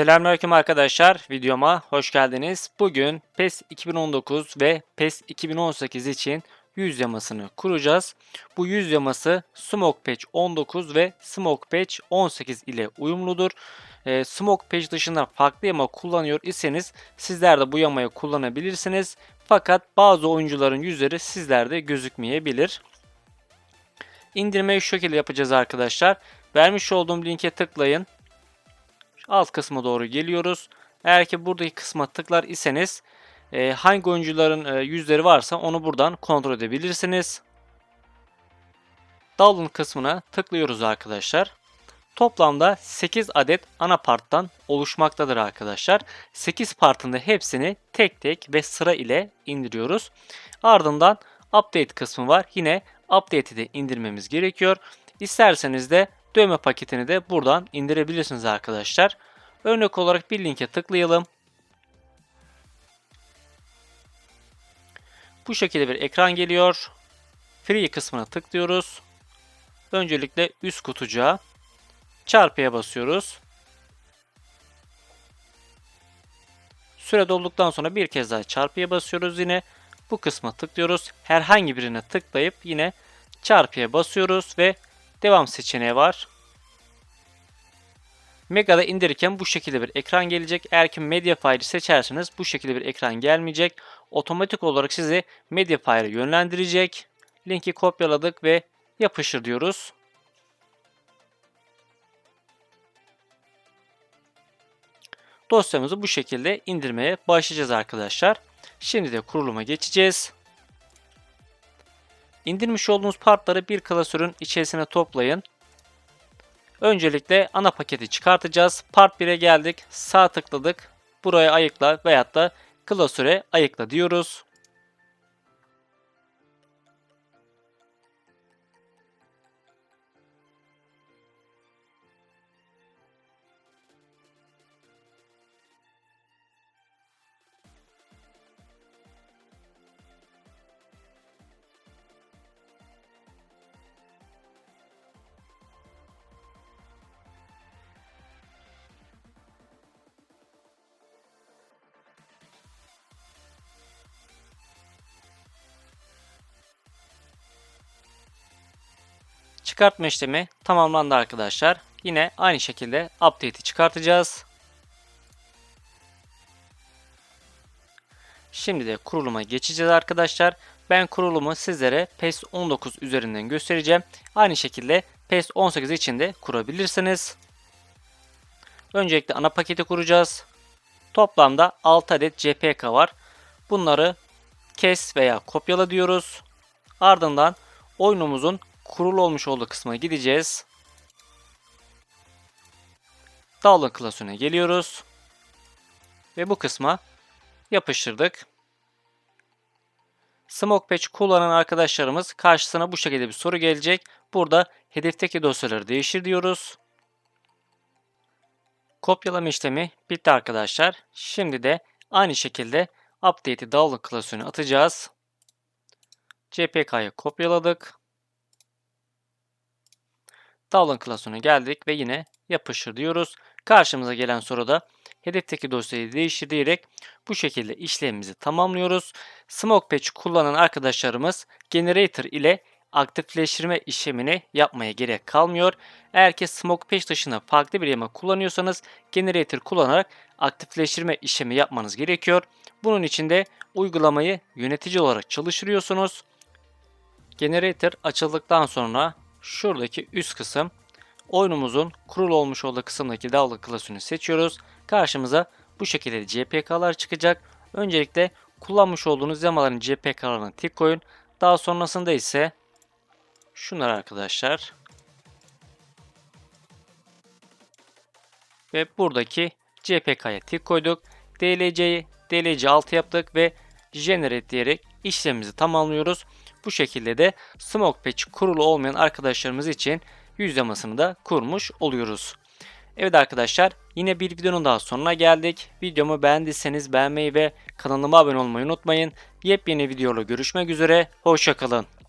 Selamünaleyküm arkadaşlar. Videoma hoş geldiniz. Bugün PES 2019 ve PES 2018 için yüz yamasını kuracağız. Bu yüz yaması Smoke Patch 19 ve Smoke Patch 18 ile uyumludur. E, Smoke Patch dışında farklı yama kullanıyor iseniz sizler de bu yamayı kullanabilirsiniz. Fakat bazı oyuncuların yüzleri sizlerde gözükmeyebilir. İndirmeyi şu şekilde yapacağız arkadaşlar. Vermiş olduğum linke tıklayın alt kısma doğru geliyoruz. Eğer ki buradaki kısma tıklar iseniz e, hangi oyuncuların e, yüzleri varsa onu buradan kontrol edebilirsiniz. Download kısmına tıklıyoruz arkadaşlar. Toplamda 8 adet ana parttan oluşmaktadır arkadaşlar. 8 partında hepsini tek tek ve sıra ile indiriyoruz. Ardından update kısmı var. Yine update'i de indirmemiz gerekiyor. İsterseniz de dövme paketini de buradan indirebilirsiniz arkadaşlar. Örnek olarak bir linke tıklayalım. Bu şekilde bir ekran geliyor. Free kısmına tıklıyoruz. Öncelikle üst kutucuğa çarpıya basıyoruz. Süre dolduktan sonra bir kez daha çarpıya basıyoruz yine. Bu kısma tıklıyoruz. Herhangi birine tıklayıp yine çarpıya basıyoruz ve devam seçeneği var. Mega'da indirirken bu şekilde bir ekran gelecek. Eğer ki Mediafire'ı seçerseniz bu şekilde bir ekran gelmeyecek. Otomatik olarak sizi Mediafire'a yönlendirecek. Linki kopyaladık ve yapıştır diyoruz. Dosyamızı bu şekilde indirmeye başlayacağız arkadaşlar. Şimdi de kuruluma geçeceğiz. İndirmiş olduğunuz partları bir klasörün içerisine toplayın. Öncelikle ana paketi çıkartacağız. Part 1'e geldik. Sağ tıkladık. Buraya ayıkla veyahut da klasöre ayıkla diyoruz. Çıkartma işlemi tamamlandı arkadaşlar. Yine aynı şekilde update'i çıkartacağız. Şimdi de kuruluma geçeceğiz arkadaşlar. Ben kurulumu sizlere PES 19 üzerinden göstereceğim. Aynı şekilde PES 18 için de kurabilirsiniz. Öncelikle ana paketi kuracağız. Toplamda 6 adet CPK var. Bunları kes veya kopyala diyoruz. Ardından oyunumuzun kurulu olmuş olduğu kısma gideceğiz. Download klasörüne geliyoruz. Ve bu kısma yapıştırdık. Smoke Patch kullanan arkadaşlarımız karşısına bu şekilde bir soru gelecek. Burada hedefteki dosyaları değiştir diyoruz. Kopyalama işlemi bitti arkadaşlar. Şimdi de aynı şekilde update'i download klasörüne atacağız. CPK'yı kopyaladık. Download klasörüne geldik ve yine yapıştır diyoruz. Karşımıza gelen soruda hedefteki dosyayı değiştir diyerek bu şekilde işlemimizi tamamlıyoruz. Smoke Patch kullanan arkadaşlarımız Generator ile aktifleştirme işlemini yapmaya gerek kalmıyor. Eğer ki Smoke Patch dışında farklı bir yemek kullanıyorsanız Generator kullanarak aktifleştirme işlemi yapmanız gerekiyor. Bunun için de uygulamayı yönetici olarak çalıştırıyorsunuz. Generator açıldıktan sonra şuradaki üst kısım oyunumuzun kurul olmuş olduğu kısımdaki download klasörünü seçiyoruz. Karşımıza bu şekilde CPK'lar çıkacak. Öncelikle kullanmış olduğunuz yamaların CPK'larına tik koyun. Daha sonrasında ise şunlar arkadaşlar. Ve buradaki CPK'ya tik koyduk. DLC'yi DLC 6 yaptık ve generate diyerek işlemimizi tamamlıyoruz. Bu şekilde de Smoke Patch kurulu olmayan arkadaşlarımız için yüzlemasını da kurmuş oluyoruz. Evet arkadaşlar yine bir videonun daha sonuna geldik. Videomu beğendiyseniz beğenmeyi ve kanalıma abone olmayı unutmayın. Yepyeni videoyla görüşmek üzere. Hoşçakalın.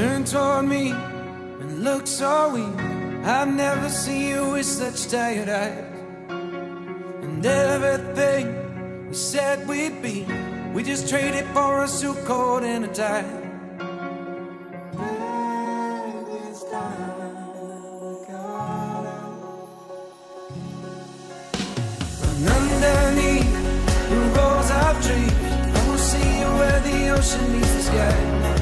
Turn toward me and look so weak. I've never seen you with such tired eyes. And everything we said we'd be, we just traded for a suit coat and a tie. And underneath the rows of trees, I will see you where the ocean meets the sky.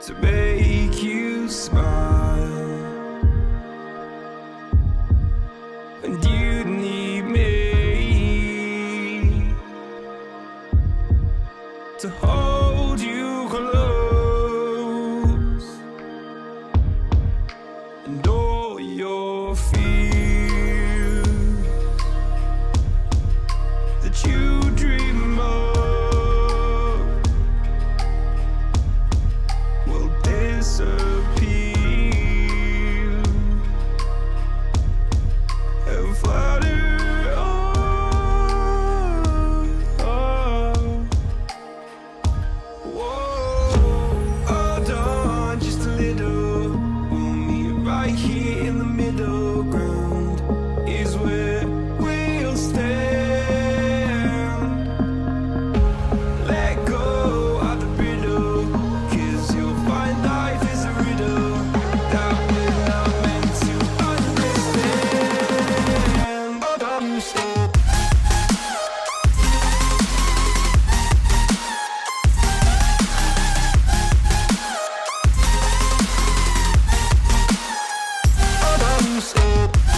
To make you smile, Jesus. you said